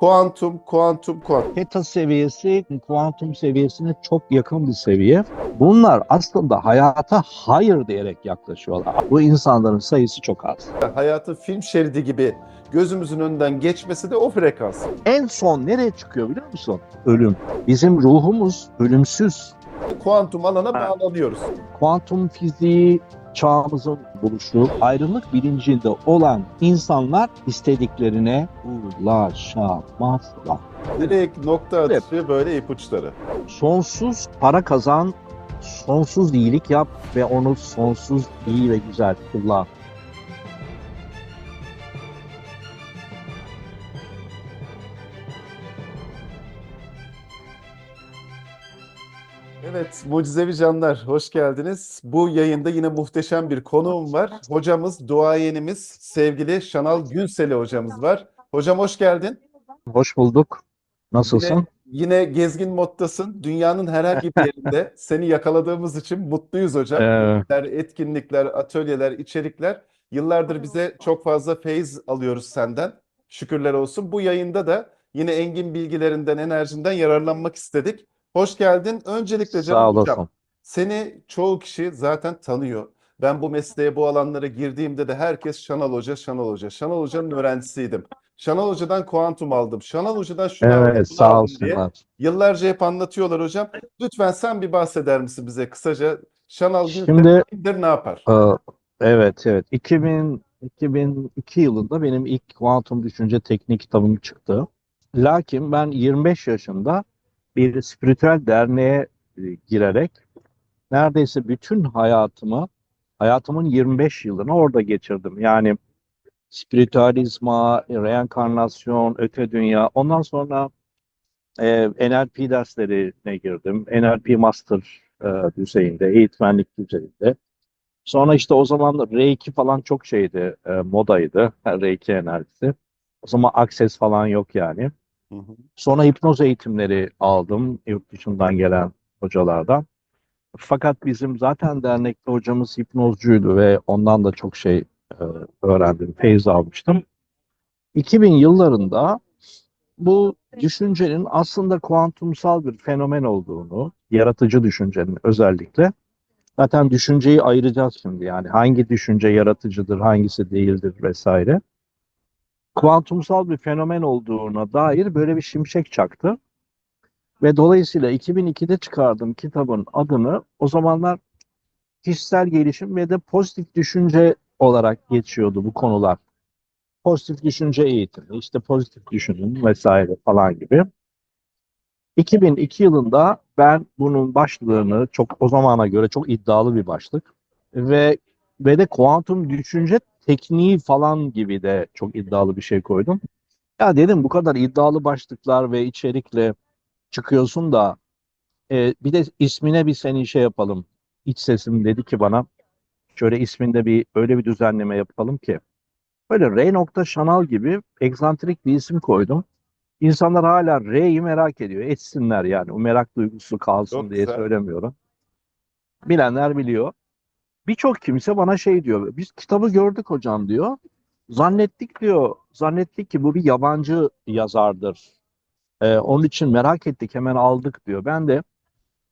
Kuantum, kuantum, kuantum. Theta seviyesi kuantum seviyesine çok yakın bir seviye. Bunlar aslında hayata hayır diyerek yaklaşıyorlar. Bu insanların sayısı çok az. Hayatın film şeridi gibi gözümüzün önünden geçmesi de o frekans. En son nereye çıkıyor biliyor musun? Ölüm. Bizim ruhumuz ölümsüz. Kuantum alana bağlanıyoruz. Kuantum fiziği çağımızın buluşu, ayrılık bilincinde olan insanlar istediklerine ulaşamazlar. Direkt nokta atışı böyle ipuçları. Sonsuz para kazan, sonsuz iyilik yap ve onu sonsuz iyi ve güzel kullan. Evet, Mucizevi Canlar, hoş geldiniz. Bu yayında yine muhteşem bir konuğum var. Hocamız, duayenimiz, sevgili Şanal Günseli hocamız var. Hocam hoş geldin. Hoş bulduk. Nasılsın? Yine gezgin moddasın. Dünyanın herhangi bir yerinde seni yakaladığımız için mutluyuz hocam. Ee, Etkinlikler, atölyeler, içerikler. Yıllardır bize çok fazla feyiz alıyoruz senden. Şükürler olsun. Bu yayında da yine engin bilgilerinden, enerjinden yararlanmak istedik. Hoş geldin. Öncelikle sağ canım hocam, olasın. seni çoğu kişi zaten tanıyor. Ben bu mesleğe, bu alanlara girdiğimde de herkes Şanal Hoca, Şanal Hoca. Şanal Hoca'nın öğrencisiydim. Şanal Hoca'dan kuantum aldım. Şanal Hoca'dan şunu aldım, Evet, bunu sağ aldım diye. olsunlar. Yıllarca hep anlatıyorlar hocam. Lütfen sen bir bahseder misin bize kısaca? Şanal Şimdi kimdir, ne yapar? Ee, Evet, evet. 2000, 2002 yılında benim ilk kuantum düşünce teknik kitabım çıktı. Lakin ben 25 yaşında bir spiritüel derneğe e, girerek neredeyse bütün hayatımı, hayatımın 25 yılını orada geçirdim. Yani spiritüalizma, reenkarnasyon, öte dünya. Ondan sonra e, NLP derslerine girdim. NLP Master e, düzeyinde, eğitmenlik düzeyinde. Sonra işte o zaman R2 falan çok şeydi, e, modaydı. R2 enerjisi. O zaman Access falan yok yani. Sonra hipnoz eğitimleri aldım yurt dışından gelen hocalardan. Fakat bizim zaten dernekte hocamız hipnozcuydu ve ondan da çok şey e, öğrendim, feyiz almıştım. 2000 yıllarında bu düşüncenin aslında kuantumsal bir fenomen olduğunu, yaratıcı düşüncenin özellikle Zaten düşünceyi ayıracağız şimdi yani hangi düşünce yaratıcıdır, hangisi değildir vesaire. Kuantumsal bir fenomen olduğuna dair böyle bir şimşek çaktı. Ve dolayısıyla 2002'de çıkardığım kitabın adını o zamanlar kişisel gelişim ve de pozitif düşünce olarak geçiyordu bu konular. Pozitif düşünce eğitimi, işte pozitif düşünün vesaire falan gibi. 2002 yılında ben bunun başlığını çok o zamana göre çok iddialı bir başlık ve ve de kuantum düşünce tekniği falan gibi de çok iddialı bir şey koydum. Ya dedim bu kadar iddialı başlıklar ve içerikle çıkıyorsun da e, bir de ismine bir senin şey yapalım. İç sesim dedi ki bana şöyle isminde bir öyle bir düzenleme yapalım ki böyle R. Şanal gibi egzantrik bir isim koydum. İnsanlar hala R'yi merak ediyor. Etsinler yani. O merak duygusu kalsın Çok diye güzel. söylemiyorum. Bilenler biliyor. Birçok kimse bana şey diyor. Biz kitabı gördük hocam diyor. Zannettik diyor. Zannettik ki bu bir yabancı yazardır. Ee, onun için merak ettik hemen aldık diyor. Ben de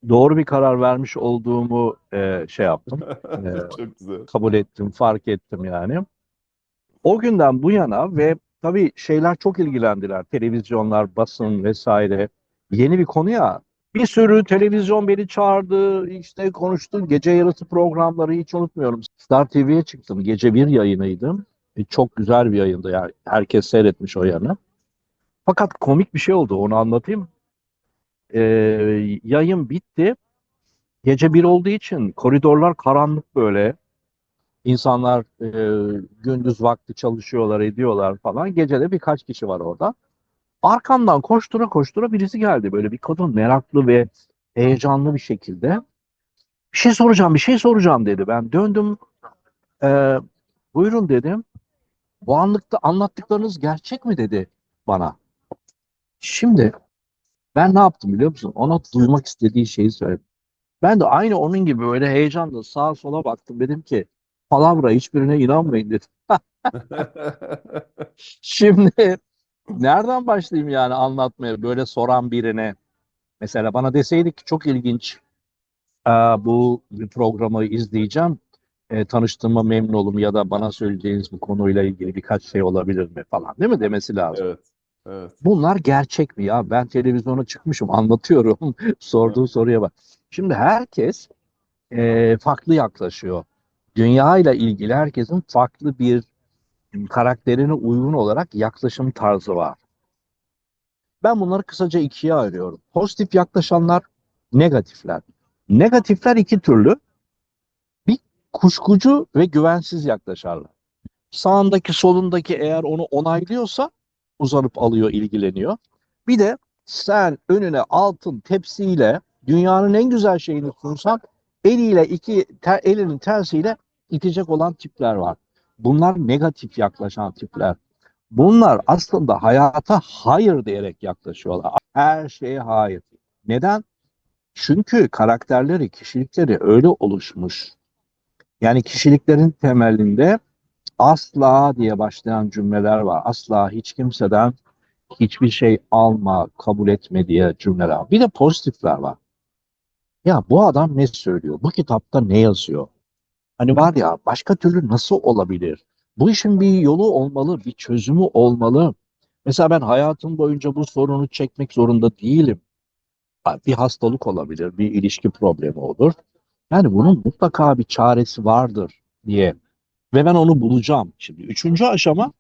doğru bir karar vermiş olduğumu e, şey yaptım. Ee, Çok güzel. kabul ettim, fark ettim yani. O günden bu yana ve tabii şeyler çok ilgilendiler. Televizyonlar, basın vesaire. Yeni bir konu ya. Bir sürü televizyon beni çağırdı, işte konuştu. Gece yarısı programları hiç unutmuyorum. Star TV'ye çıktım. Gece bir yayınıydım. E, çok güzel bir yayındı yani. Herkes seyretmiş o yanı. Fakat komik bir şey oldu, onu anlatayım. Ee, yayın bitti. Gece bir olduğu için koridorlar karanlık böyle. İnsanlar e, gündüz vakti çalışıyorlar, ediyorlar falan. Gece de birkaç kişi var orada. Arkamdan koştura koştura birisi geldi. Böyle bir kadın meraklı ve heyecanlı bir şekilde. Bir şey soracağım, bir şey soracağım dedi. Ben döndüm. E, buyurun dedim. Bu anlıkta anlattıklarınız gerçek mi dedi bana. Şimdi ben ne yaptım biliyor musun? Ona duymak istediği şeyi söyledim. Ben de aynı onun gibi böyle heyecanla sağa sola baktım. Dedim ki palavra hiçbirine inanmayın dedim. Şimdi Nereden başlayayım yani anlatmaya böyle soran birine? Mesela bana deseydi ki çok ilginç Ee, bu bir programı izleyeceğim. Ee, tanıştığıma memnun olum ya da bana söyleyeceğiniz bu konuyla ilgili birkaç şey olabilir mi falan değil mi demesi lazım. Evet. Evet. Bunlar gerçek mi ya? Ben televizyona çıkmışım, anlatıyorum. Sorduğu soruya bak. Şimdi herkes eee, farklı yaklaşıyor. Dünya ile ilgili herkesin farklı bir karakterine uygun olarak yaklaşım tarzı var. Ben bunları kısaca ikiye ayırıyorum. Pozitif yaklaşanlar, negatifler. Negatifler iki türlü. Bir kuşkucu ve güvensiz yaklaşarlar. Sağındaki solundaki eğer onu onaylıyorsa uzanıp alıyor, ilgileniyor. Bir de sen önüne altın tepsiyle dünyanın en güzel şeyini sunsan eliyle iki ter, elinin tersiyle itecek olan tipler var. Bunlar negatif yaklaşan tipler. Bunlar aslında hayata hayır diyerek yaklaşıyorlar. Her şeye hayır. Neden? Çünkü karakterleri, kişilikleri öyle oluşmuş. Yani kişiliklerin temelinde asla diye başlayan cümleler var. Asla hiç kimseden hiçbir şey alma, kabul etme diye cümleler var. Bir de pozitifler var. Ya bu adam ne söylüyor? Bu kitapta ne yazıyor? Hani var ya başka türlü nasıl olabilir? Bu işin bir yolu olmalı, bir çözümü olmalı. Mesela ben hayatım boyunca bu sorunu çekmek zorunda değilim. Bir hastalık olabilir, bir ilişki problemi olur. Yani bunun mutlaka bir çaresi vardır diye. Ve ben onu bulacağım. Şimdi üçüncü aşama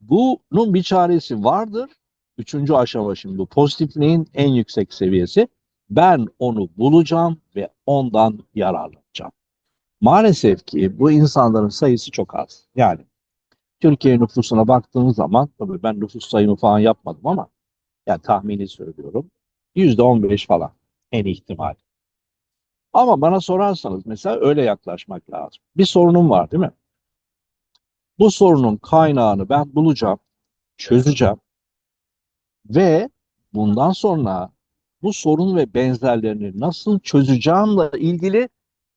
bunun bir çaresi vardır. Üçüncü aşama şimdi bu pozitifliğin en yüksek seviyesi. Ben onu bulacağım ve ondan yararlanacağım. Maalesef ki bu insanların sayısı çok az. Yani Türkiye nüfusuna baktığınız zaman tabii ben nüfus sayımı falan yapmadım ama yani tahmini söylüyorum. Yüzde on beş falan en ihtimal. Ama bana sorarsanız mesela öyle yaklaşmak lazım. Bir sorunum var değil mi? Bu sorunun kaynağını ben bulacağım, çözeceğim ve bundan sonra bu sorun ve benzerlerini nasıl çözeceğimle ilgili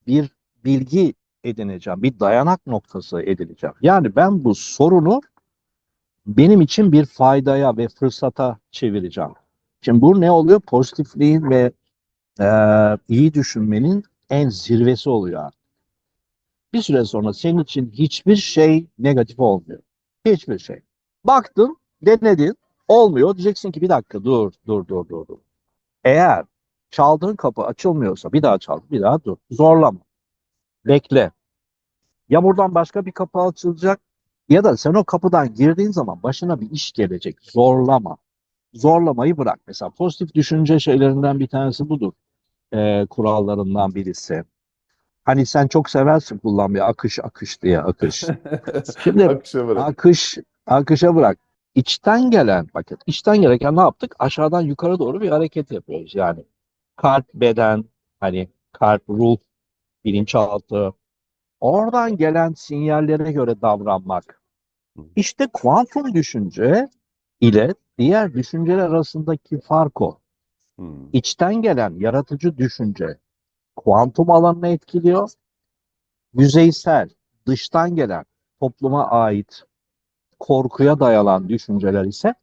bir bilgi edineceğim, bir dayanak noktası edineceğim. Yani ben bu sorunu benim için bir faydaya ve fırsata çevireceğim. Şimdi bu ne oluyor? Pozitifliğin ve eee, iyi düşünmenin en zirvesi oluyor. Bir süre sonra senin için hiçbir şey negatif olmuyor. Hiçbir şey. Baktın, denedin, olmuyor. Diyeceksin ki bir dakika dur, dur, dur, dur, dur. Eğer çaldığın kapı açılmıyorsa bir daha çal, bir daha dur. Zorlama. Bekle. Ya buradan başka bir kapı açılacak ya da sen o kapıdan girdiğin zaman başına bir iş gelecek. Zorlama. Zorlamayı bırak. Mesela pozitif düşünce şeylerinden bir tanesi budur. Ee, kurallarından birisi. Hani sen çok seversin kullan bir akış akış diye akış. Şimdi Akışa bırak. akış akışa bırak. İçten gelen bakın içten gereken ne yaptık? Aşağıdan yukarı doğru bir hareket yapıyoruz. Yani kalp, beden, hani kalp, ruh, bilinçaltı. Oradan gelen sinyallere göre davranmak. İşte kuantum düşünce ile diğer düşünceler arasındaki fark o. Hmm. İçten gelen yaratıcı düşünce kuantum alanını etkiliyor. Yüzeysel, dıştan gelen, topluma ait, korkuya dayalan düşünceler ise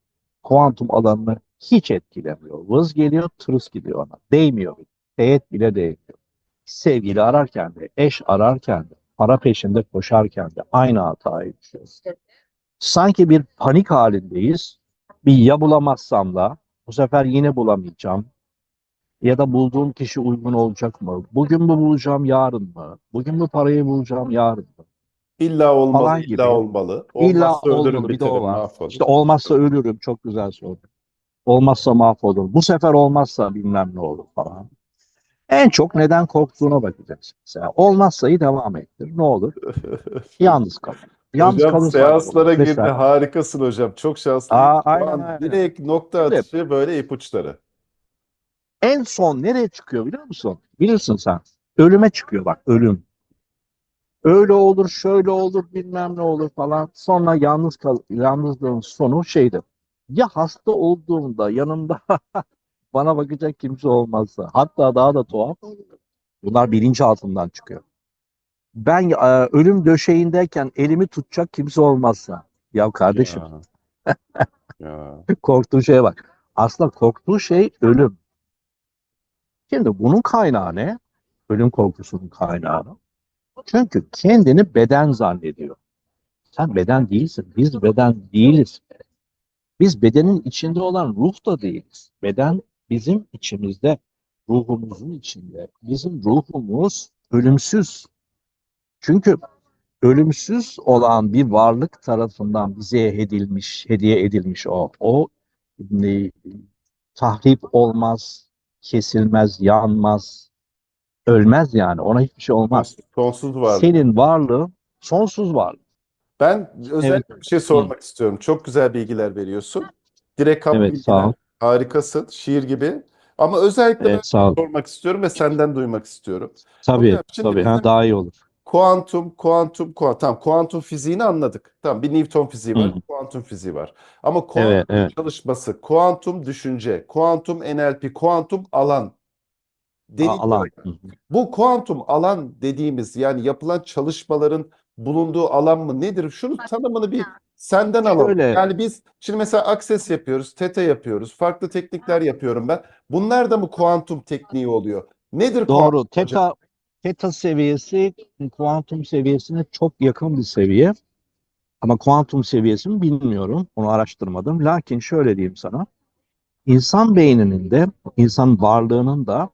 kuantum alanını hiç etkilemiyor. Vız geliyor, tırıs gidiyor ona. Değmiyor. Teğet bile değmiyor. Sevgili ararken de, eş ararken de, para peşinde koşarken de aynı hatayı düşüyoruz. Sanki bir panik halindeyiz. Bir ya bulamazsam da bu sefer yine bulamayacağım. Ya da bulduğum kişi uygun olacak mı? Bugün mü bulacağım, yarın mı? Bugün mü parayı bulacağım, yarın mı? İlla olmalı, Falan illa gibi. olmalı. İlla Olmazsa öldürür, olmalı, bir de o bitirir, var. mahvolur. İşte olmazsa ölürüm. Çok güzel soru. Olmazsa mahvolur. Bu sefer olmazsa bilmem ne olur falan. En çok neden korktuğuna bakacağız. Mesela olmazsa'yı devam ettir. Ne olur? Yalnız kal. Yalnız Hocam seanslara girdi. Mesela- Harikasın hocam. Çok şanslıyım. Aa, aynen, an aynen. direkt nokta Evet. atışı böyle ipuçları. En son nereye çıkıyor biliyor musun? Bilirsin sen. Ölüme çıkıyor bak ölüm. Öyle olur, şöyle olur, bilmem ne olur falan. Sonra yalnız kal yalnızlığın sonu şeydir. Ya hasta olduğumda yanımda bana bakacak kimse olmazsa. Hatta daha da tuhaf. Bunlar bilinç altından çıkıyor. Ben e, ölüm döşeğindeyken elimi tutacak kimse olmazsa. Ya kardeşim Ya. Ya. Korktuğu şeye bak. Aslında korktuğu şey ölüm. Şimdi bunun kaynağı ne? Ölüm korkusunun kaynağı. Çünkü kendini beden zannediyor. Sen beden değilsin. Biz beden değiliz. Biz bedenin içinde olan ruh da değiliz. Beden bizim içimizde, ruhumuzun içinde. Bizim ruhumuz ölümsüz. Çünkü ölümsüz olan bir varlık tarafından bize edilmiş, hediye edilmiş o. O e, tahrip olmaz, kesilmez, yanmaz, ölmez yani. Ona hiçbir şey olmaz. Sonsuz varlık. Senin varlığın sonsuz varlık. Ben özellikle bir şey sormak istiyorum. Çok güzel bilgiler veriyorsun. Direkt Evet, bilgiler. sağ ol. Harikasın. Şiir gibi. Ama özellikle ben Evet, sağ ol. sormak istiyorum ve senden duymak istiyorum. Tabii, Hocam, şimdi tabii. bizim- Ha, daha iyi olur. Kuantum, kuantum, kuantum. Tamam, kuantum fiziğini anladık. Tamam, bir Newton fiziği var, Hı. kuantum fiziği var. Ama kuantum Evet, evet. çalışması, kuantum düşünce, kuantum NLP, kuantum alan. A- alan. Hı hı. Bu kuantum alan dediğimiz yani yapılan çalışmaların bulunduğu alan mı nedir? Şunun tanımını bir senden alalım. Şöyle. Yani biz şimdi mesela Access yapıyoruz, Theta yapıyoruz, farklı teknikler yapıyorum ben. Bunlar da mı kuantum tekniği oluyor? Nedir kuantum Doğru. hocam? Teta, teta seviyesi kuantum seviyesine çok yakın bir seviye. Ama kuantum seviyesini bilmiyorum. Onu araştırmadım. Lakin şöyle diyeyim sana. İnsan beyninin de, insan varlığının da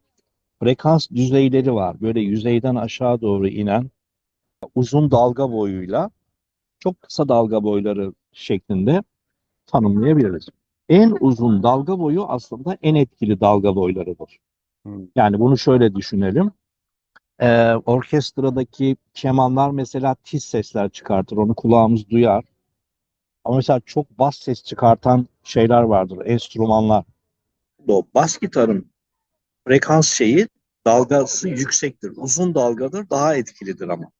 frekans düzeyleri var. Böyle yüzeyden aşağı doğru inen uzun dalga boyuyla çok kısa dalga boyları şeklinde tanımlayabiliriz. En uzun dalga boyu aslında en etkili dalga boylarıdır. Hmm. Yani bunu şöyle düşünelim. Ee, orkestradaki kemanlar mesela tiz sesler çıkartır. Onu kulağımız duyar. Ama mesela çok bas ses çıkartan şeyler vardır. Enstrümanlar. O bas gitarın frekans şeyi dalgası yüksektir. Uzun dalgadır. Daha etkilidir ama.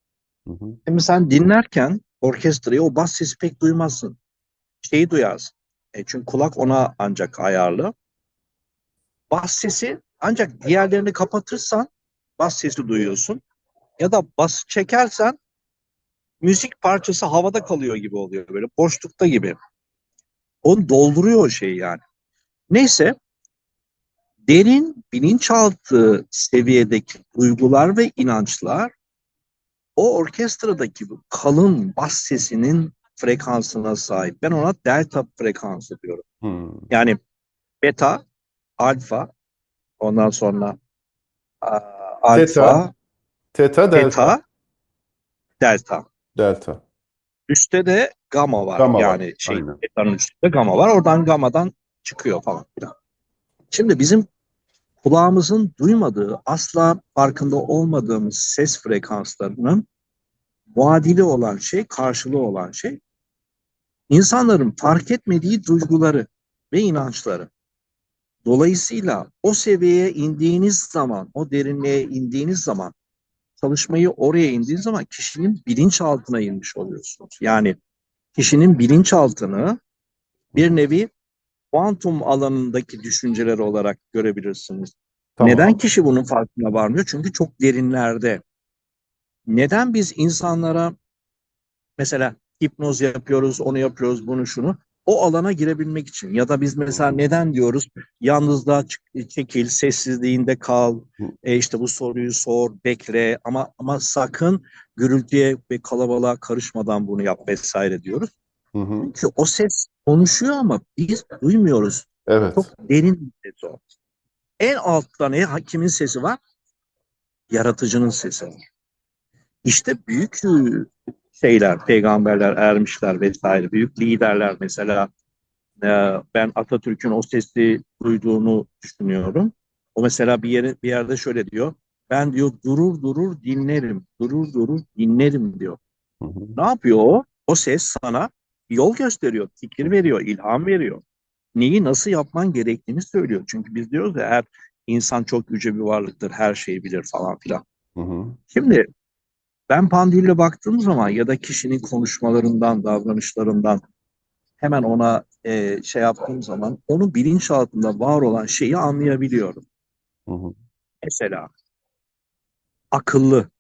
Hı hı. Şimdi sen dinlerken orkestrayı o bas sesi pek duymazsın. Şeyi duyarsın. E çünkü kulak ona ancak ayarlı. Bas sesi ancak diğerlerini kapatırsan bas sesi duyuyorsun. Ya da bas çekersen müzik parçası havada kalıyor gibi oluyor böyle boşlukta gibi. Onu dolduruyor o şeyi yani. Neyse derin bilinçaltı seviyedeki duygular ve inançlar o orkestradaki bu kalın bas sesinin frekansına sahip. Ben ona delta frekansı diyorum. Hmm. Yani beta, alfa, ondan sonra a, alfa, Theta, delta, beta, delta. delta. Üstte de gamma var. Gamma var, yani şey aynen. beta'nın üstünde gamma var. Oradan gammadan çıkıyor falan filan. Şimdi bizim kulağımızın duymadığı, asla farkında olmadığımız ses frekanslarının muadili olan şey, karşılığı olan şey insanların fark etmediği duyguları ve inançları. Dolayısıyla o seviyeye indiğiniz zaman, o derinliğe indiğiniz zaman, çalışmayı oraya indiğiniz zaman kişinin bilinçaltına inmiş oluyorsunuz. Yani kişinin bilinçaltını bir nevi kuantum alanındaki düşünceler olarak görebilirsiniz. Tamam. Neden kişi bunun farkına varmıyor? Çünkü çok derinlerde. Neden biz insanlara mesela hipnoz yapıyoruz, onu yapıyoruz, bunu şunu o alana girebilmek için ya da biz mesela neden diyoruz yalnızlığa çekil, sessizliğinde kal, e işte bu soruyu sor, bekle ama ama sakın gürültüye ve kalabalığa karışmadan bunu yap vesaire diyoruz. Hı hı. Çünkü o ses konuşuyor ama biz duymuyoruz. Evet. Çok derin bir ses o. En altta ne? Ha, Kimin sesi var? Yaratıcının sesi var. İşte büyük şeyler, peygamberler, ermişler vesaire, büyük liderler mesela e, ben Atatürk'ün o sesi duyduğunu düşünüyorum. O mesela bir yere bir yerde şöyle diyor. Ben diyor durur durur dinlerim, durur durur dinlerim diyor. Hı hı. Ne yapıyor o? O ses sana yol gösteriyor, fikir veriyor, ilham veriyor. Neyi nasıl yapman gerektiğini söylüyor. Çünkü biz diyoruz ya her insan çok yüce bir varlıktır, her şeyi bilir falan filan. Hı hı. Şimdi ben Pandil'le baktığım zaman ya da kişinin konuşmalarından, davranışlarından hemen ona e, şey yaptığım zaman onun bilinçaltında var olan şeyi anlayabiliyorum. Hı hı. Mesela akıllı.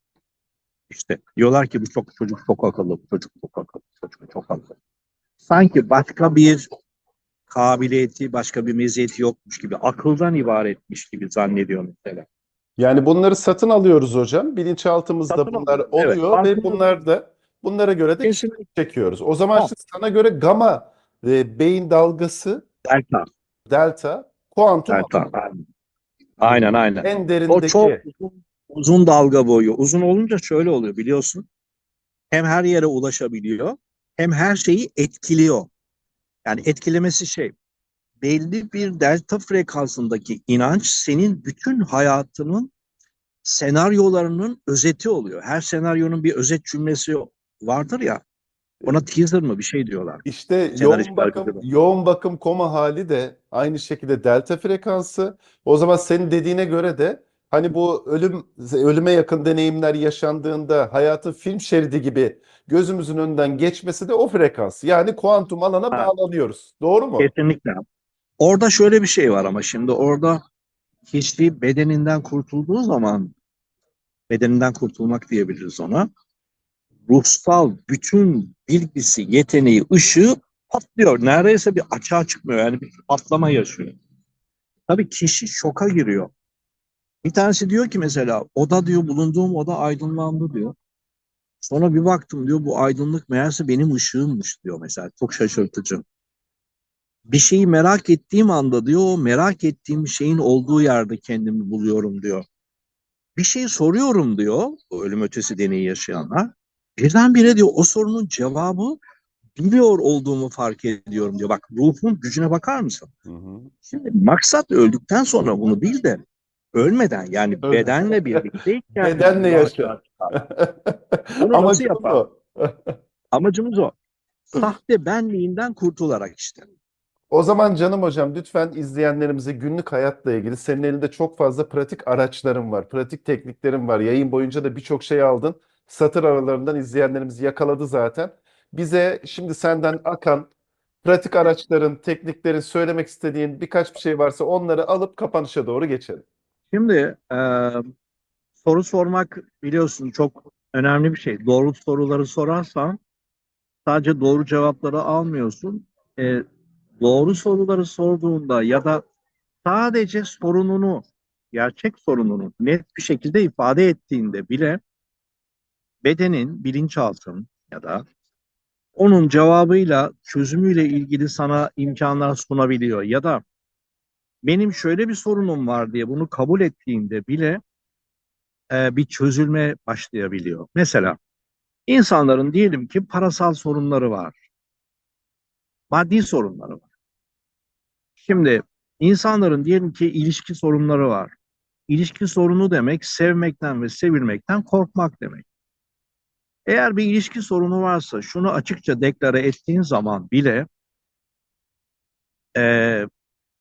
İşte diyorlar ki bu çok çocuk çok akıllı, bu çocuk çok akıllı, çocuk çok akıllı. Sanki başka bir kabiliyeti, başka bir meziyeti yokmuş gibi, akıldan ibaretmiş gibi zannediyor mesela. Yani bunları satın alıyoruz hocam. Bilinçaltımızda Satın bunlar alıyoruz, evet. oluyor ve Farkında- bunlar da bunlara göre de Kesinlikle çekiyoruz. O zaman Ha. şimdi sana göre gama e, beyin dalgası, delta, delta, kuantum delta. Aynen. Aynen en O derindeki çok uzun, uzun dalga boyu. Uzun olunca şöyle oluyor biliyorsun. Hem her yere ulaşabiliyor hem her şeyi etkiliyor. Yani etkilemesi şey belli bir delta frekansındaki inanç senin bütün hayatının senaryolarının özeti oluyor. Her senaryonun bir özet cümlesi vardır ya. Ona teaser mı bir şey diyorlar. İşte Senarist yoğun bakım, de. yoğun bakım koma hali de aynı şekilde delta frekansı. O zaman senin dediğine göre de hani bu ölüm ölüme yakın deneyimler yaşandığında hayatın film şeridi gibi gözümüzün önünden geçmesi de o frekans. Yani kuantum alana Ha. bağlanıyoruz. Doğru mu? Kesinlikle. Orada şöyle bir şey var ama şimdi orada kişi bedeninden kurtulduğu zaman bedeninden kurtulmak diyebiliriz ona. Ruhsal bütün bilgisi, yeteneği, ışığı patlıyor. Neredeyse bir açığa çıkmıyor. Yani bir patlama yaşıyor. Tabii kişi şoka giriyor. Bir tanesi diyor ki mesela oda diyor bulunduğum oda aydınlandı diyor. Sonra bir baktım diyor bu aydınlık meğerse benim ışığımmış diyor mesela. Çok şaşırtıcı. Bir şeyi merak ettiğim anda diyor o merak ettiğim şeyin olduğu yerde kendimi buluyorum diyor. Bir şey soruyorum diyor ölüm ötesi deneyi yaşayanlar. Birdenbire diyor o sorunun cevabı biliyor olduğumu fark ediyorum diyor. Bak ruhun gücüne bakar mısın? Hı hı. Şimdi maksat öldükten sonra bunu bil de ölmeden yani Ölmeden. bedenle birlikteyken Bedenle daha yaşa. açığa çıkar. Bunu nasıl Amacımız yapar? o. Amacımız o. Sahte benliğinden kurtularak işte. O zaman canım hocam lütfen izleyenlerimize günlük hayatla ilgili senin elinde çok fazla pratik araçların var, pratik tekniklerin var. Yayın boyunca da birçok şey aldın. Satır aralarından izleyenlerimiz yakaladı zaten. Bize şimdi senden akan pratik araçların, tekniklerin söylemek istediğin birkaç bir şey varsa onları alıp kapanışa doğru geçelim. Şimdi e, soru sormak biliyorsun çok önemli bir şey. Doğru soruları sorarsan sadece doğru cevapları almıyorsun. E, doğru soruları sorduğunda ya da sadece sorununu, gerçek sorununu net bir şekilde ifade ettiğinde bile bedenin, bilinçaltın ya da onun cevabıyla, çözümüyle ilgili sana imkanlar sunabiliyor. Ya da benim şöyle bir sorunum var diye bunu kabul ettiğinde bile e, bir çözülme başlayabiliyor. Mesela insanların diyelim ki parasal sorunları var. Maddi sorunları var. Şimdi insanların diyelim ki ilişki sorunları var. İlişki sorunu demek sevmekten ve sevilmekten korkmak demek. Eğer bir ilişki sorunu varsa şunu açıkça deklare ettiğin zaman bile e,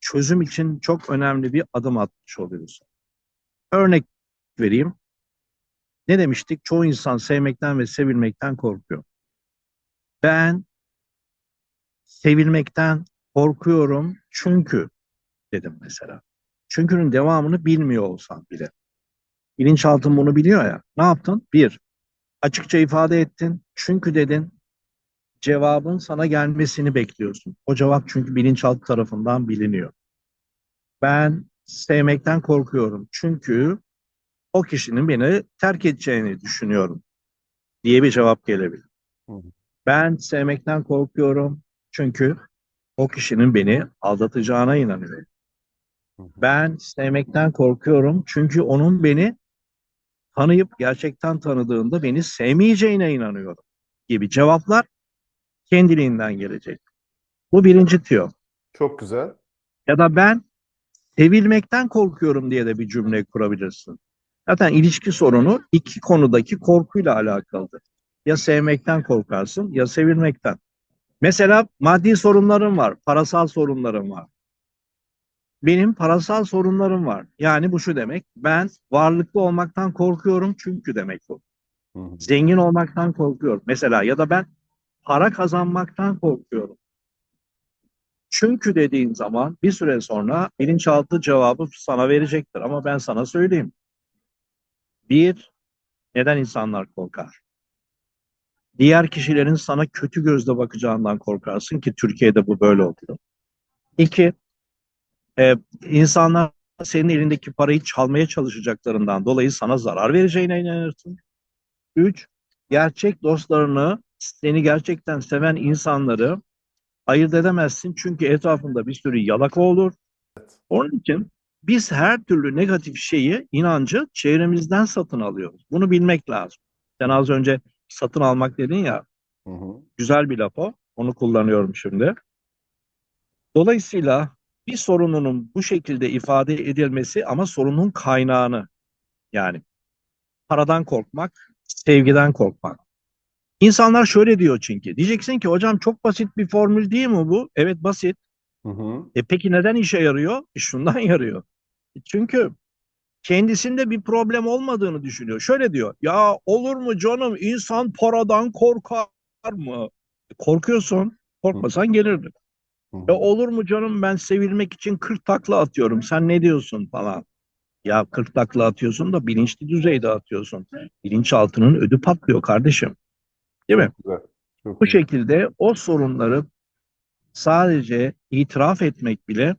çözüm için çok önemli bir adım atmış oluyorsun. Örnek vereyim. Ne demiştik? Çoğu insan sevmekten ve sevilmekten korkuyor. Ben sevilmekten korkuyorum çünkü dedim mesela. Çünkü'nün devamını bilmiyor olsam bile. Bilinçaltın bunu biliyor ya. Ne yaptın? Bir, açıkça ifade ettin. Çünkü dedin. Cevabın sana gelmesini bekliyorsun. O cevap çünkü bilinçaltı tarafından biliniyor. Ben sevmekten korkuyorum. Çünkü o kişinin beni terk edeceğini düşünüyorum diye bir cevap gelebilir. Hı hı. Ben sevmekten korkuyorum çünkü o kişinin beni aldatacağına inanıyorum. Hı. Ben sevmekten korkuyorum çünkü onun beni tanıyıp gerçekten tanıdığında beni sevmeyeceğine inanıyorum gibi cevaplar kendiliğinden gelecek. Bu birinci tüyo. Çok güzel. Ya da ben sevilmekten korkuyorum diye de bir cümle kurabilirsin. Zaten ilişki sorunu iki konudaki korkuyla alakalıdır. Ya sevmekten korkarsın ya sevilmekten. Mesela maddi sorunlarım var, parasal sorunlarım var. Benim parasal sorunlarım var. Yani bu şu demek, ben varlıklı olmaktan korkuyorum çünkü demek bu. Hı hı. Zengin olmaktan korkuyorum. Mesela ya da ben para kazanmaktan korkuyorum. Çünkü dediğin zaman bir süre sonra bilinçaltı cevabı sana verecektir. Ama ben sana söyleyeyim. Bir, neden insanlar korkar? Diğer kişilerin sana kötü gözle bakacağından korkarsın ki Türkiye'de bu böyle oluyor. İki, e, insanlar senin elindeki parayı çalmaya çalışacaklarından dolayı sana zarar vereceğine inanırsın. Üç, gerçek dostlarını, seni gerçekten seven insanları ayırt edemezsin. Çünkü etrafında bir sürü yalaka olur. Onun için biz her türlü negatif şeyi, inancı çevremizden satın alıyoruz. Bunu bilmek lazım. Sen az önce satın almak dedin ya, Hı hı. güzel bir laf o. Onu kullanıyorum şimdi. Dolayısıyla bir sorununun bu şekilde ifade edilmesi ama sorunun kaynağını yani paradan korkmak, sevgiden korkmak. İnsanlar şöyle diyor çünkü. Diyeceksin ki hocam çok basit bir formül değil mi bu? Evet basit. Hı hı. E peki neden işe yarıyor? E şundan yarıyor. E Çünkü kendisinde bir problem olmadığını düşünüyor. Şöyle diyor. Ya olur mu canım insan paradan korkar mı? E korkuyorsun. Korkmasan gelirdin. Hı hı. E olur mu canım ben sevilmek için 40 takla atıyorum. Sen ne diyorsun falan. Ya 40 takla atıyorsun da bilinçli düzeyde atıyorsun. Bilinçaltının ödü patlıyor kardeşim. Değil mi? Güzel. Çok Bu güzel. şekilde o sorunları sadece itiraf etmek bile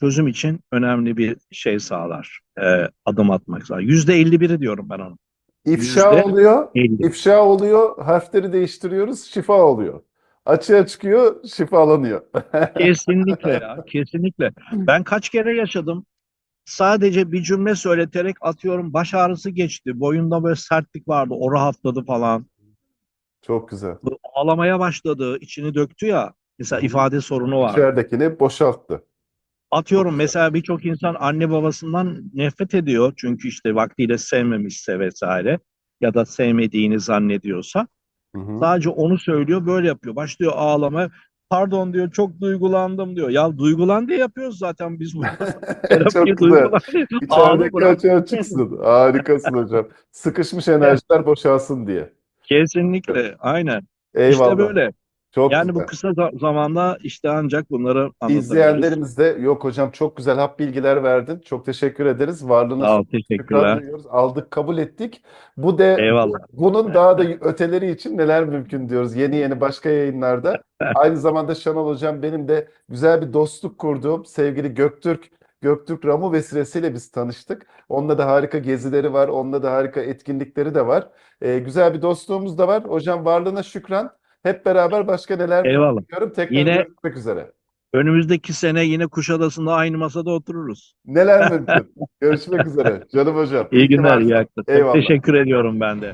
çözüm için önemli bir şey sağlar. Ee, adım atmak sağlar. Yüzde 51'i diyorum ben onu. İfşa Yüzde oluyor, 50. ifşa oluyor, harfleri değiştiriyoruz, şifa oluyor. Açığa çıkıyor, şifalanıyor. Kesinlikle ya, kesinlikle. Ben kaç kere yaşadım. Sadece bir cümle söyleterek atıyorum baş ağrısı geçti. Boyunda böyle sertlik vardı. O rahatladı falan. Çok güzel. Ağlamaya başladı. içini döktü ya. Mesela ifade sorunu var. İçeridekini boşalttı. Atıyorum mesela birçok insan anne babasından nefret ediyor. Çünkü işte vaktiyle sevmemişse vesaire ya da sevmediğini zannediyorsa Hı hı. sadece onu söylüyor böyle yapıyor. Başlıyor ağlamaya. Pardon diyor çok duygulandım diyor. Ya duygulan diye yapıyoruz zaten biz bunu. Çok güzel. İçerideki açığa çıksın. Harikasın hocam. Sıkışmış enerjiler boşalsın diye. Kesinlikle aynen. Eyvallah. İşte böyle. Çok Yani güzel. bu kısa za- zamanda işte ancak bunları anlatabiliriz. İzleyenlerimiz de yok hocam çok güzel hap bilgiler verdin. Çok teşekkür ederiz. Varlığına Sağ ol, şükran teşekkürler. duyuyoruz. Aldık, kabul ettik. Bu de Eyvallah. bunun daha da öteleri için neler mümkün diyoruz yeni yeni başka yayınlarda. Aynı zamanda Şenol hocam benim de güzel bir dostluk kurduğum sevgili Göktürk Göktürk Ramu vesilesiyle biz tanıştık. Onunla da harika gezileri var. Onunla da harika etkinlikleri de var. Ee, güzel bir dostluğumuz da var. Hocam varlığına şükran. Hep beraber başka neler Eyvallah. yapıyorum. Tekrar Yine- görüşmek üzere. Önümüzdeki sene yine Kuşadası'nda aynı masada otururuz. Neler mümkün. Görüşmek üzere. Canım hocam. İyi günler, iyi akşamlar. Teşekkür ediyorum ben de.